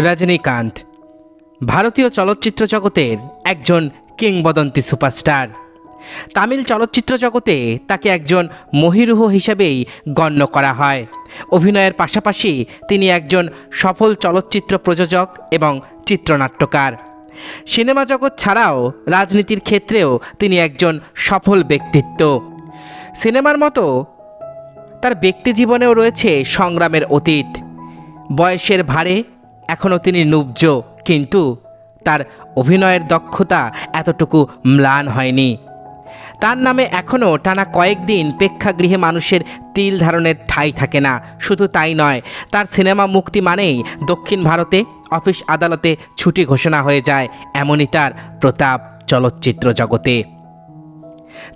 রজনীকান্ত, ভারতীয় চলচ্চিত্র জগতের একজন কিংবদন্তি সুপারস্টার। তামিল চলচ্চিত্র জগতে তাকে একজন মহিরুহ হিসেবেই গণ্য করা হয়। অভিনয়ের পাশাপাশি তিনি একজন সফল চলচ্চিত্র প্রযোজক এবং চিত্রনাট্যকার। সিনেমা জগৎ ছাড়াও রাজনীতির ক্ষেত্রেও তিনি একজন সফল ব্যক্তিত্ব। সিনেমার মতো তার ব্যক্তি জীবনেও রয়েছে সংগ্রামের অতীত। বয়সের ভারে এখনও তিনি নুব্জ, কিন্তু তার অভিনয়ের দক্ষতা এতটুকু ম্লান হয়নি। তার নামে এখনও টানা কয়েকদিন প্রেক্ষাগৃহে মানুষের তিল ধারণের ঠাই থাকে না, শুধু তাই নয়, তার সিনেমা মুক্তি মানেই দক্ষিণ ভারতে অফিস আদালতে ছুটি ঘোষণা হয়ে যায়, এমনই তার প্রতাপ চলচ্চিত্র জগতে।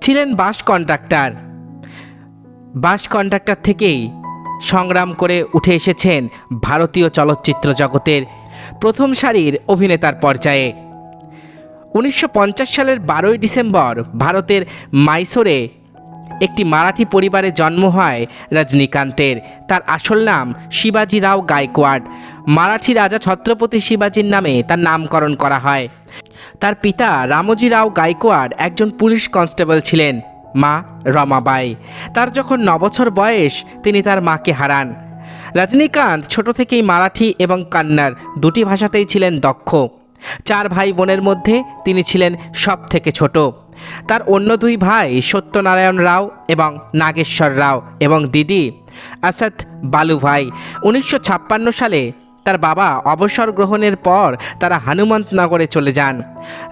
ছিলেন বাস কন্ট্রাক্টর বাস কন্ট্রাক্টর থেকেই সংগ্রাম করে উঠে এসেছেন ভারতীয় চলচ্চিত্র জগতের প্রথম সারির অভিনেতার পর্যায়ে। উনিশশো পঞ্চাশ সালের বারোই ডিসেম্বর ভারতের মাইসোরে একটি মারাঠি পরিবারে জন্ম হয় রজনীকান্তের। তার আসল নাম শিবাজি রাও গায়কোয়াড মারাঠি রাজা ছত্রপতি শিবাজির নামে তার নামকরণ করা হয়। তার পিতা রামজি রাও গায়কোয়াড একজন পুলিশ কনস্টেবল ছিলেন। মা রমাবাই। তার যখন নবছর বয়স, তিনি তার মাকে হারান। রজনীকান্ত ছোট থেকেই মারাঠি এবং কান্নার দুটি ভাষাতেই ছিলেন দক্ষ। চার ভাই বোনের মধ্যে তিনি ছিলেন সব থেকে ছোট। তার অন্য দুই ভাই সত্যনারায়ণ রাও এবং নাগেশ্বর রাও এবং দিদি আসাদ বালু ভাই উনিশশো ছাপ্পান্ন সালে তার বাবা অবসর গ্রহণের পর তারা হানুমন্তনগরে চলে যান।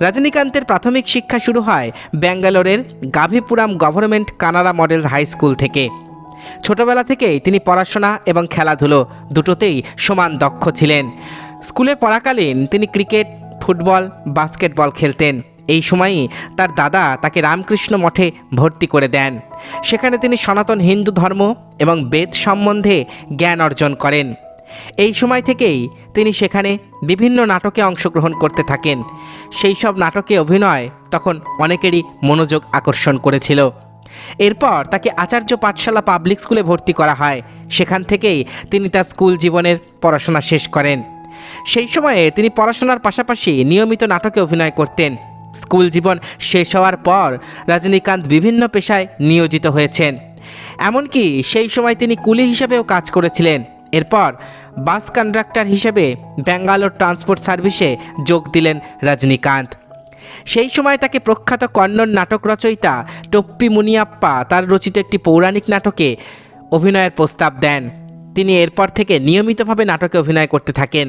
রজনীকান্তের প্রাথমিক শিক্ষা শুরু হয় ব্যাঙ্গালোরের Gavipuram government Kannada model high school থেকে। ছোটবেলা থেকেই তিনি পড়াশোনা এবং খেলাধুলো দুটোতেই সমান দক্ষ ছিলেন। স্কুলে পড়াকালীন তিনি ক্রিকেট, ফুটবল, বাস্কেটবল খেলতেন। এই সময়ই তার দাদা তাকে রামকৃষ্ণ মঠে ভর্তি করে দেন। সেখানে তিনি সনাতন হিন্দু ধর্ম এবং বেদ সম্বন্ধে জ্ঞান অর্জন করেন। এই সময় থেকেই তিনি সেখানে বিভিন্ন নাটকে অংশগ্রহণ করতে থাকেন। সেই সব নাটকে অভিনয় তখন অনেকেরই মনোযোগ আকর্ষণ করেছিল। এরপর তাকে আচার্য পাঠশালা পাবলিক স্কুলে ভর্তি করা হয়। সেখান থেকেই তিনি তার স্কুল জীবনের পড়াশোনা শেষ করেন। সেই সময়ে তিনি পড়াশোনার পাশাপাশি নিয়মিত নাটকে অভিনয় করতেন। স্কুল জীবন শেষ হওয়ার পর রজনীকান্ত বিভিন্ন পেশায় নিয়োজিত হয়েছেন। এমনকি সেই সময় তিনি কুলি হিসেবেও কাজ করেছিলেন। এরপর বাস কন্ডাক্টর হিসেবে ব্যাঙ্গালোর ট্রান্সপোর্ট সার্ভিসে যোগ দিলেন রজনীকান্ত। সেই সময় তাকে প্রখ্যাত কন্নড় নাটক রচয়িতা টপ্পি মুনিয়াপ্পা তার রচিত একটি পৌরাণিক নাটকে অভিনয়ের প্রস্তাব দেন। তিনি এরপর থেকে নিয়মিতভাবে নাটকে অভিনয় করতে থাকেন।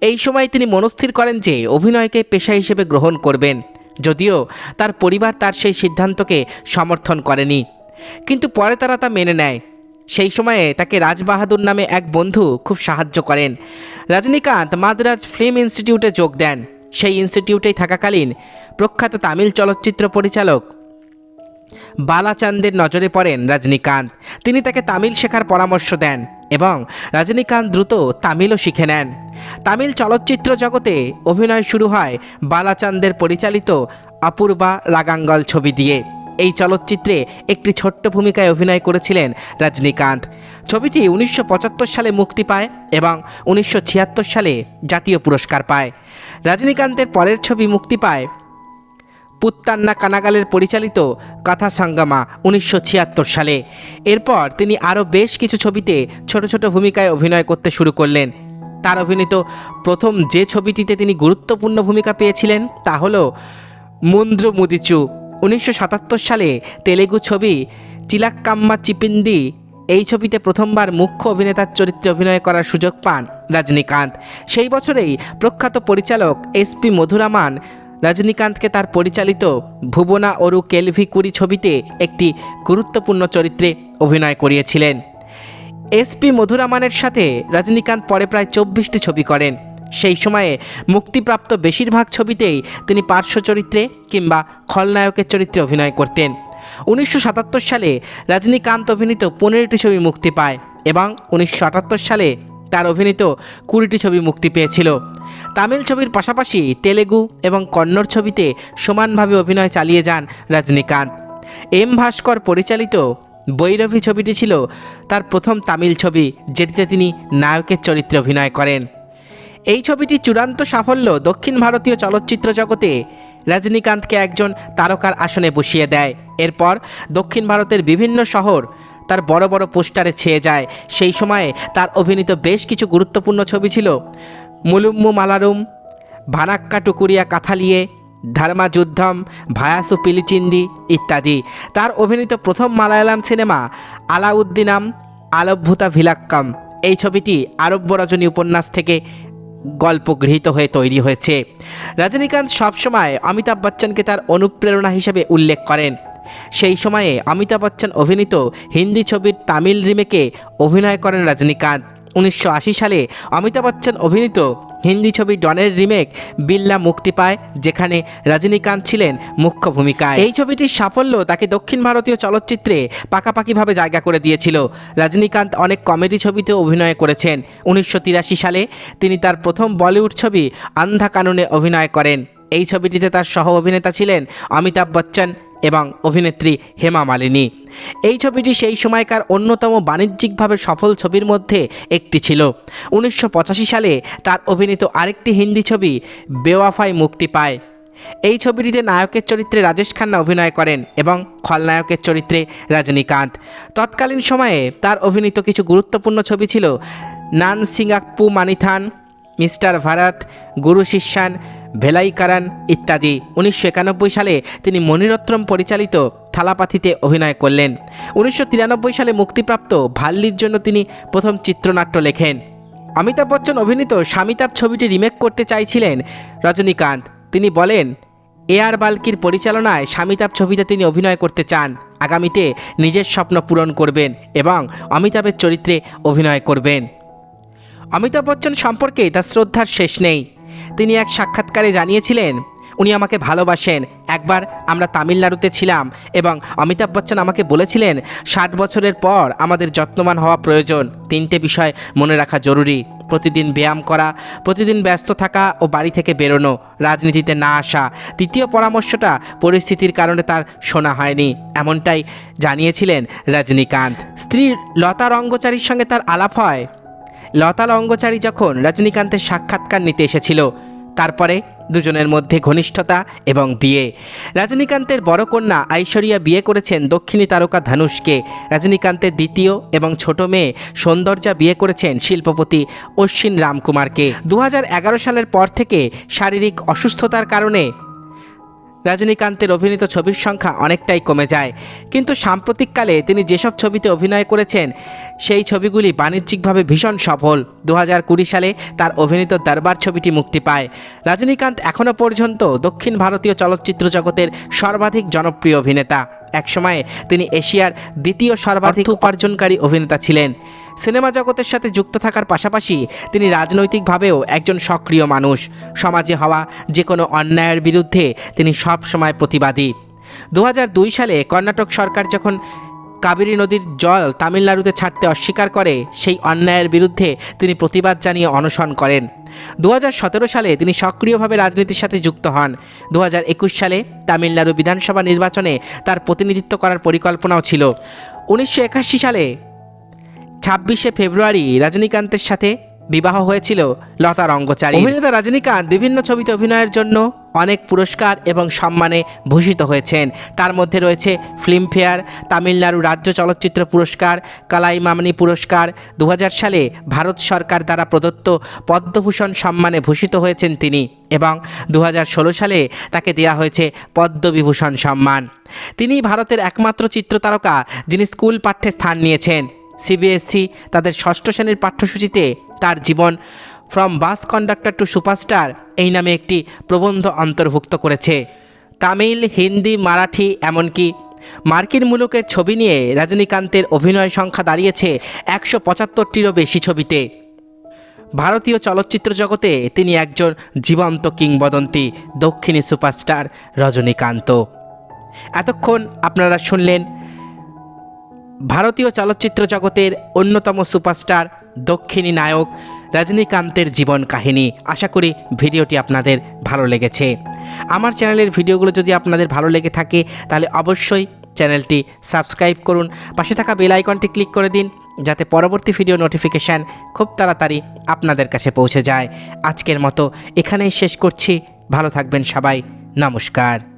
এই সময় তিনি মনস্থির করেন যে অভিনয়কে পেশা হিসেবে গ্রহণ করবেন, যদিও তার পরিবার তার সেই সিদ্ধান্তকে সমর্থন করেনি। কিন্তু পরে তারা তা মেনে নেয়। সেই সময়ে তাকে রাজবাহাদুর নামে এক বন্ধু খুব সাহায্য করেন। রজনীকান্ত মাদ্রাজ ফিল্ম ইনস্টিটিউটে যোগ দেন। সেই ইনস্টিটিউটেই থাকাকালীন প্রখ্যাত তামিল চলচ্চিত্র পরিচালক বালাচান্দের নজরে পড়েন রজনীকান্ত। তিনি তাকে তামিল শেখার পরামর্শ দেন এবং রজনীকান্ত দ্রুত তামিলও শিখে নেন। তামিল চলচ্চিত্র জগতে অভিনয় শুরু হয় বালাচান্দের পরিচালিত অপূর্বা রাগাঙ্গল ছবি দিয়ে। এই চলচ্চিত্রে একটি ছোট্ট ভূমিকায় অভিনয় করেছিলেন রজনীকান্ত। ছবিটি উনিশশো পঁচাত্তর সালে মুক্তি পায় এবং উনিশশো ছিয়াত্তর সালে জাতীয় পুরস্কার পায়। রজনীকান্তের পরের ছবি মুক্তি পায় পুত্তান্না কানাগালের পরিচালিত কথা সাঙ্গামা উনিশশো ছিয়াত্তর সালে। এরপর তিনি আরও বেশ কিছু ছবিতে ছোট ছোট ভূমিকায় অভিনয় করতে শুরু করলেন। তার অভিনীত প্রথম যে ছবিটিতে তিনি গুরুত্বপূর্ণ ভূমিকা পেয়েছিলেন তা হল মুন্দ্র মুদিচু উনিশশো সাতাত্তর সালে তেলেগু ছবি চিলাক্কাম্মা চিপিন্দি, এই ছবিতে প্রথমবার মুখ্য অভিনেতার চরিত্রে অভিনয় করার সুযোগ পান রজনীকান্ত। সেই বছরেই প্রখ্যাত পরিচালক এসপি মধুরামান রজনীকান্তকে তার পরিচালিত ভুবনা অরু কেলভি কুড়ি ছবিতে একটি গুরুত্বপূর্ণ চরিত্রে অভিনয় করিয়েছিলেন। এসপি মধুরামানের সাথে রজনীকান্ত পরে প্রায় চব্বিশটি ছবি করেন। সেই সময়ে মুক্তিপ্রাপ্ত বেশিরভাগ ছবিতেই তিনি পার্শ্ব চরিত্রে কিংবা খলনায়কের চরিত্রে অভিনয় করতেন। উনিশশো সাতাত্তর সালে রজনীকান্ত অভিনীত পনেরোটি ছবি মুক্তি পায় এবং উনিশশো আটাত্তর সালে তার অভিনীত কুড়িটি ছবি মুক্তি পেয়েছিল। তামিল ছবির পাশাপাশি তেলেগু এবং কন্নড় ছবিতে সমানভাবে অভিনয় চালিয়ে যান রজনীকান্ত। এম ভাস্কর পরিচালিত বৈরভী ছবিটি ছিল তার প্রথম তামিল ছবি, যেটিতে তিনি নায়কের চরিত্রে অভিনয় করেন। এই ছবিটি চূড়ান্ত সাফল্য দক্ষিণ ভারতীয় চলচ্চিত্র জগতে রজনীকান্তকে একজন তারকার আসনে বসিয়ে দেয়। এরপর দক্ষিণ ভারতের বিভিন্ন শহর তার বড় বড় পোস্টারে ছেয়ে যায়। সেই সময়ে তার অভিনীত বেশ কিছু গুরুত্বপূর্ণ ছবি ছিল মুলুম্মু মালারুম, ভানাক্কা টুকুরিয়া কাথালিয়ে, ধর্মা যুদ্ধম, ভায়াসু পিলিচিন্দি ইত্যাদি। তার অভিনীত প্রথম মালায়ালাম সিনেমা আলাউদ্দিনাম আলভ্যুতা ভিলাক্কাম। এই ছবিটি আরব্য রজনী উপন্যাস থেকে গল্প গৃহীত হয়ে তৈরি হয়েছে। রজনীকান্ত সবসময় অমিতাভ বচ্চনকে তার অনুপ্রেরণা হিসেবে উল্লেখ করেন। সেই সময়ে অমিতাভ বচ্চন অভিনীত হিন্দি ছবির তামিল রিমেকে অভিনয় করেন রজনীকান্ত। উনিশশো আশি সালে অমিতাভ বচ্চন অভিনীত হিন্দি ছবি ডনের রিমেক বিল্লা মুক্তি পায়, যেখানে রজনীকান্ত ছিলেন মুখ্য ভূমিকায়। এই ছবিটির সাফল্য তাকে দক্ষিণ ভারতীয় চলচ্চিত্রে পাকাপাকিভাবে জায়গা করে দিয়েছিল। রজনীকান্ত অনেক কমেডি ছবিতে অভিনয় করেছেন। উনিশশো তিরাশি সালে তিনি তার প্রথম বলিউড ছবি আন্ধা কানুনে অভিনয় করেন। এই ছবিটিতে তার সহ অভিনেতা ছিলেন অমিতাভ বচ্চন। এবং অভিনেত্রী হেমা মালিনী। এই ছবিটি সেই সময়কার অন্যতম বাণিজ্যিকভাবে সফল ছবির মধ্যে একটি ছিল। উনিশশো পঁচাশি সালে তার অভিনীত আরেকটি হিন্দি ছবি, বেওয়াফাই মুক্তি পায়। এই ছবিটিতে নায়কের চরিত্রে রাজেশ খান্না অভিনয় করেন এবং খলনায়কের চরিত্রে রজনীকান্ত। তৎকালীন সময়ে তার অভিনীত কিছু গুরুত্বপূর্ণ ছবি ছিল নান সিঙ্গাপ্পু মানিথান, মিস্টার ভারত, গুরু শিষ্যান ভেলাইকারান ইত্যাদি। উনিশশো একানব্বই সালে তিনি মণিরত্নম পরিচালিত থালাপাথিতে অভিনয় করলেন। উনিশশো তিরানব্বই সালে মুক্তিপ্রাপ্ত ভাল্লির জন্য তিনি প্রথম চিত্রনাট্য লেখেন। অমিতাভ বচ্চন অভিনীত স্বামিতাভ ছবিটি রিমেক করতে চাইছিলেন রজনীকান্ত। তিনি বলেন, এ আর বাল্কির পরিচালনায় স্বামিতাভ ছবিতে তিনি অভিনয় করতে চান। আগামীতে নিজের স্বপ্ন পূরণ করবেন এবং অমিতাভের চরিত্রে অভিনয় করবেন। অমিতাভ বচ্চন সম্পর্কে তার শ্রদ্ধার শেষ নেই। তিনি এক সাক্ষাৎকারে জানিয়েছিলেন, উনি আমাকে ভালোবাসেন। একবার আমরা তামিলনাড়ুতে ছিলাম এবং অমিতাভ বচ্চন আমাকে বলেছিলেন, ষাট বছরের পর আমাদের যত্নবান হওয়া প্রয়োজন। তিনটে বিষয় মনে রাখা জরুরি। প্রতিদিন ব্যায়াম করা, প্রতিদিন ব্যস্ত থাকা ও বাড়ি থেকে বেরোনো, রাজনীতিতে না আসা। তৃতীয় পরামর্শটা পরিস্থিতির কারণে তার শোনা হয়নি। এমনটাই জানিয়েছিলেন রজনীকান্ত। স্ত্রী লতা রঙ্গচারীর সঙ্গে তার আলাপ হয়। লতা লঙ্গচারী যখন রজনীকান্তের সাক্ষাৎকার নিতে এসেছিল, তারপরে দুজনের মধ্যে ঘনিষ্ঠতা এবং বিয়ে। রজনীকান্তের বড় কন্যা ঐশ্বরিয়া বিয়ে করেছেন দক্ষিণী তারকা ধনুষকে। রজনীকান্তের দ্বিতীয় এবং ছোট মেয়ে সৌন্দর্যা বিয়ে করেছেন শিল্পপতি অশ্বিন রামকুমারকে। দু হাজার এগারো সালের পর থেকে শারীরিক অসুস্থতার কারণে রজনীকান্তের অভিনীত ছবির সংখ্যা অনেকটাই কমে যায়। কিন্তু সাম্প্রতিককালে তিনি যেসব ছবিতে অভিনয় করেছেন সেই ছবিগুলি বাণিজ্যিকভাবে ভীষণ সফল। দু কুড়ি সালে তার অভিনীত দরবার ছবিটি মুক্তি পায়। রজনীকান্ত এখনও পর্যন্ত দক্ষিণ ভারতীয় চলচ্চিত্র জগতের সর্বাধিক জনপ্রিয় অভিনেতা। একসময়ে তিনি এশিয়ার দ্বিতীয় সর্বাধিক উপার্জনকারী অভিনেতা ছিলেন। সিনেমা জগতের সাথে যুক্ত থাকার পাশাপাশি তিনি রাজনৈতিকভাবেও একজন সক্রিয় মানুষ। সমাজে হওয়া যে কোনো অন্যায়ের বিরুদ্ধে তিনি সব সময় প্রতিবাদী। দু হাজার দুই সালে কর্ণাটক সরকার যখন কাবেরী নদীর জল তামিলনাড়ুতে ছাড়তে অস্বীকার করে, সেই অন্যায়ের বিরুদ্ধে তিনি প্রতিবাদ জানিয়ে অনশন করেন। দু হাজার সতেরো সালে তিনি সক্রিয়ভাবে রাজনীতির সাথে যুক্ত হন। দু হাজার একুশ সালে তামিলনাড়ু বিধানসভা নির্বাচনে তার প্রতিনিধিত্ব করার পরিকল্পনাও ছিল। উনিশশো একাশি সালে ছাব্বিশে ফেব্রুয়ারি রজনীকান্তের সাথে বিবাহ হয়েছিল লতা রঙ্গচারী। অভিনেতা রজনীকান্ত বিভিন্ন ছবিতে অভিনয়ের জন্য অনেক পুরস্কার এবং সম্মানে ভূষিত হয়েছেন। তার মধ্যে রয়েছে ফিল্মফেয়ার, তামিলনাড়ু রাজ্য চলচ্চিত্র পুরস্কার কালাইমামনি পুরস্কার। দু হাজার সালে ভারত সরকার দ্বারা প্রদত্ত পদ্মভূষণ সম্মানে ভূষিত হয়েছেন তিনি এবং দু হাজার ষোলো সালে তাকে দেওয়া হয়েছে পদ্মবিভূষণ সম্মান। তিনি ভারতের একমাত্র চিত্রতারকা, যিনি স্কুল পাঠ্যে স্থান নিয়েছেন। সিবিএসসি তাদের ষষ্ঠ শ্রেণির পাঠ্যসূচিতে তার জীবন। From bus conductor to superstar এই নামে একটি প্রবন্ধ অন্তর্ভুক্ত করেছে। তামিল, হিন্দি, মারাঠি এমনকি মার্কিন মুলুকের ছবি নিয়ে রজনীকান্তের অভিনয় সংখ্যা দাঁড়িয়েছে একশো পঁচাত্তরটিরও বেশি ছবিতে। ভারতীয় চলচ্চিত্র জগতে তিনি একজন জীবন্ত কিংবদন্তি, দক্ষিণী সুপারস্টার রজনীকান্ত। এতক্ষণ আপনারা শুনলেন ভারতীয় চলচ্চিত্র জগতের অন্যতম সুপারস্টার, দক্ষিণী নায়ক রজনীকান্তের জীবন কাহিনী। আশা করি ভিডিওটি আপনাদের ভালো লেগেছে। আমার চ্যানেলের ভিডিওগুলো যদি আপনাদের ভালো লেগে থাকে, তাহলে অবশ্যই চ্যানেলটি সাবস্ক্রাইব করুন। পাশে থাকা বেল আইকনটি ক্লিক করে দিন, যাতে পরবর্তী ভিডিও নোটিফিকেশান খুব তাড়াতাড়ি আপনাদের কাছে পৌঁছে যায়। আজকের মতো এখানেই শেষ করছি। ভালো থাকবেন সবাই। নমস্কার।